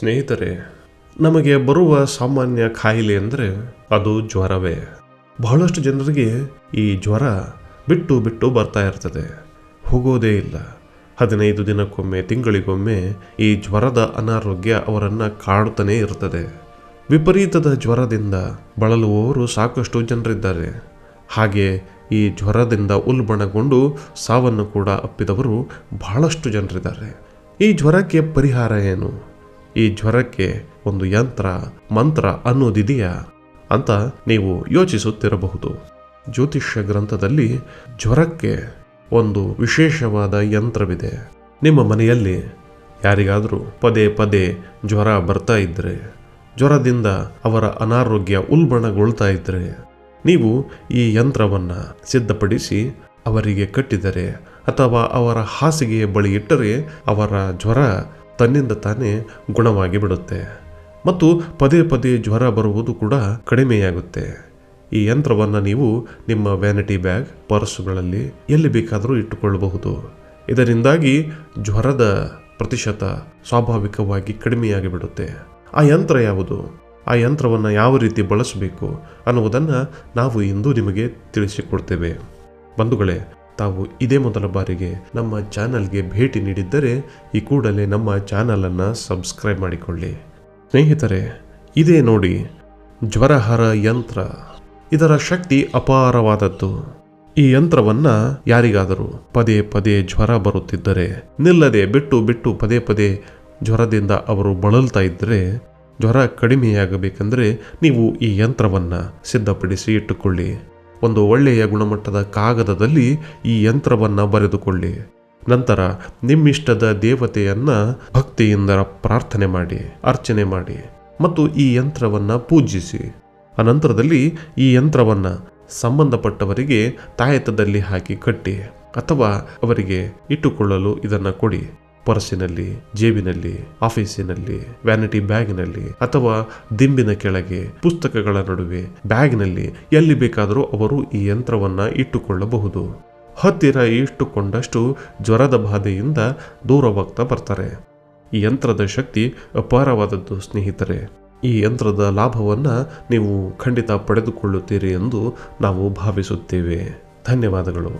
ಸ್ನೇಹಿತರೆ, ನಮಗೆ ಬರುವ ಸಾಮಾನ್ಯ ಕಾಯಿಲೆ ಅಂದರೆ ಅದು ಜ್ವರವೇ. ಬಹಳಷ್ಟು ಜನರಿಗೆ ಈ ಜ್ವರ ಬಿಟ್ಟು ಬಿಟ್ಟು ಬರ್ತಾ ಇರ್ತದೆ. ಹೋಗೋದೇ ಇಲ್ಲ. ಹದಿನೈದು ದಿನಕ್ಕೊಮ್ಮೆ, ತಿಂಗಳಿಗೊಮ್ಮೆ ಈ ಜ್ವರದ ಅನಾರೋಗ್ಯ ಅವರನ್ನು ಕಾಡುತ್ತಲೇ ಇರ್ತದೆ. ವಿಪರೀತದ ಜ್ವರದಿಂದ ಬಳಲುವವರು ಸಾಕಷ್ಟು ಜನರಿದ್ದಾರೆ. ಹಾಗೆ ಈ ಜ್ವರದಿಂದ ಉಲ್ಬಣಗೊಂಡು ಸಾವನ್ನು ಕೂಡ ಅಪ್ಪಿದವರು ಬಹಳಷ್ಟು ಜನರಿದ್ದಾರೆ. ಈ ಜ್ವರಕ್ಕೆ ಪರಿಹಾರ ಏನು? ಈ ಜ್ವರಕ್ಕೆ ಒಂದು ಯಂತ್ರ, ಮಂತ್ರ ಅನ್ನೋದಿದೆಯಾ ಅಂತ ನೀವು ಯೋಚಿಸುತ್ತಿರಬಹುದು. ಜ್ಯೋತಿಷ್ಯ ಗ್ರಂಥದಲ್ಲಿ ಜ್ವರಕ್ಕೆ ಒಂದು ವಿಶೇಷವಾದ ಯಂತ್ರವಿದೆ. ನಿಮ್ಮ ಮನೆಯಲ್ಲಿ ಯಾರಿಗಾದರೂ ಪದೇ ಪದೇ ಜ್ವರ ಬರ್ತಾ ಇದ್ದರೆ ಜ್ವರದಿಂದ ಅವರ ಅನಾರೋಗ್ಯ ಉಲ್ಬಣಗೊಳ್ತಾ ಇದ್ದರೆ ನೀವು ಈ ಯಂತ್ರವನ್ನು ಸಿದ್ಧಪಡಿಸಿ ಅವರಿಗೆ ಕಟ್ಟಿದರೆ ಅಥವಾ ಅವರ ಹಾಸಿಗೆಯ ಬಳಿ ಇಟ್ಟರೆ ಅವರ ಜ್ವರ ತನ್ನಿಂದ ತಾನೇ ಗುಣವಾಗಿ ಬಿಡುತ್ತೆ. ಮತ್ತು ಪದೇ ಪದೇ ಜ್ವರ ಬರುವುದು ಕೂಡ ಕಡಿಮೆಯಾಗುತ್ತೆ. ಈ ಯಂತ್ರವನ್ನು ನೀವು ನಿಮ್ಮ ವ್ಯಾನಿಟಿ ಬ್ಯಾಗ್ ಪರ್ಸುಗಳಲ್ಲಿ ಎಲ್ಲಿ ಬೇಕಾದರೂ ಇಟ್ಟುಕೊಳ್ಳಬಹುದು. ಇದರಿಂದಾಗಿ ಜ್ವರದ ಪ್ರತಿಶತ ಸ್ವಾಭಾವಿಕವಾಗಿ ಕಡಿಮೆಯಾಗಿ ಬಿಡುತ್ತೆ. ಆ ಯಂತ್ರ ಯಾವುದು? ಆ ಯಂತ್ರವನ್ನು ಯಾವ ರೀತಿ ಬಳಸಬೇಕು ಅನ್ನುವುದನ್ನು ನಾವು ಇಂದು ನಿಮಗೆ ತಿಳಿಸಿಕೊಡ್ತೇವೆ. ಬಂಧುಗಳೇ ತಾವು ಇದೇ ಮೊದಲ ಬಾರಿಗೆ ನಮ್ಮ ಚಾನಲ್ಗೆ ಭೇಟಿ ನೀಡಿದ್ದರೆ ಈ ಕೂಡಲೇ ನಮ್ಮ ಚಾನಲನ್ನು ಸಬ್ಸ್ಕ್ರೈಬ್ ಮಾಡಿಕೊಳ್ಳಿ. ಸ್ನೇಹಿತರೆ, ಇದೇ ನೋಡಿ, ಜ್ವರಹರ ಯಂತ್ರ. ಇದರ ಶಕ್ತಿ ಅಪಾರವಾದದ್ದು. ಈ ಯಂತ್ರವನ್ನ ಯಾರಿಗಾದರೂ ಪದೇ ಪದೇ ಜ್ವರ ಬರುತ್ತಿದ್ದರೆ, ನಿಲ್ಲದೆ ಬಿಟ್ಟು ಬಿಟ್ಟು ಪದೇ ಪದೇ ಜ್ವರದಿಂದ ಅವರು ಬಳಲ್ತಾ ಇದ್ದರೆ, ಜ್ವರ ಕಡಿಮೆಯಾಗಬೇಕೆಂದರೆ ನೀವು ಈ ಯಂತ್ರವನ್ನು ಸಿದ್ಧಪಡಿಸಿ ಇಟ್ಟುಕೊಳ್ಳಿ. ಒಂದು ಒಳ್ಳೆಯ ಗುಣಮಟ್ಟದ ಕಾಗದದಲ್ಲಿ ಈ ಯಂತ್ರವನ್ನು ಬರೆದುಕೊಳ್ಳಿ. ನಂತರ ನಿಮ್ಮಿಷ್ಟದ ದೇವತೆಯನ್ನು ಭಕ್ತಿಯಿಂದ ಪ್ರಾರ್ಥನೆ ಮಾಡಿ, ಅರ್ಚನೆ ಮಾಡಿ ಮತ್ತು ಈ ಯಂತ್ರವನ್ನ ಪೂಜಿಸಿ. ಅನಂತರದಲ್ಲಿ ಈ ಯಂತ್ರವನ್ನ ಸಂಬಂಧಪಟ್ಟವರಿಗೆ ತಾಯತದಲ್ಲಿ ಹಾಕಿ ಕಟ್ಟಿ ಅಥವಾ ಅವರಿಗೆ ಇಟ್ಟುಕೊಳ್ಳಲು ಇದನ್ನು ಕೊಡಿ. ಪರ್ಸಿನಲ್ಲಿ, ಜೇಬಿನಲ್ಲಿ, ಆಫೀಸಿನಲ್ಲಿ ವ್ಯಾನಿಟಿ ಬ್ಯಾಗಿನಲ್ಲಿ ಅಥವಾ ದಿಂಬಿನ ಕೆಳಗೆ ಪುಸ್ತಕಗಳ ನಡುವೆ ಬ್ಯಾಗ್ನಲ್ಲಿ ಎಲ್ಲಿ ಬೇಕಾದರೂ ಅವರು ಈ ಯಂತ್ರವನ್ನು ಇಟ್ಟುಕೊಳ್ಳಬಹುದು. ಹತ್ತಿರ ಇಟ್ಟುಕೊಂಡಷ್ಟು ಜ್ವರದ ಬಾಧೆಯಿಂದ ದೂರವಾಗ್ತಾ ಬರ್ತಾರೆ. ಈ ಯಂತ್ರದ ಶಕ್ತಿ ಅಪಾರವಾದದ್ದು, ಸ್ನೇಹಿತರೆ. ಈ ಯಂತ್ರದ ಲಾಭವನ್ನು ನೀವು ಖಂಡಿತ ಪಡೆದುಕೊಳ್ಳುತ್ತೀರಿ ಎಂದು ನಾವು ಭಾವಿಸುತ್ತೇವೆ. ಧನ್ಯವಾದಗಳು.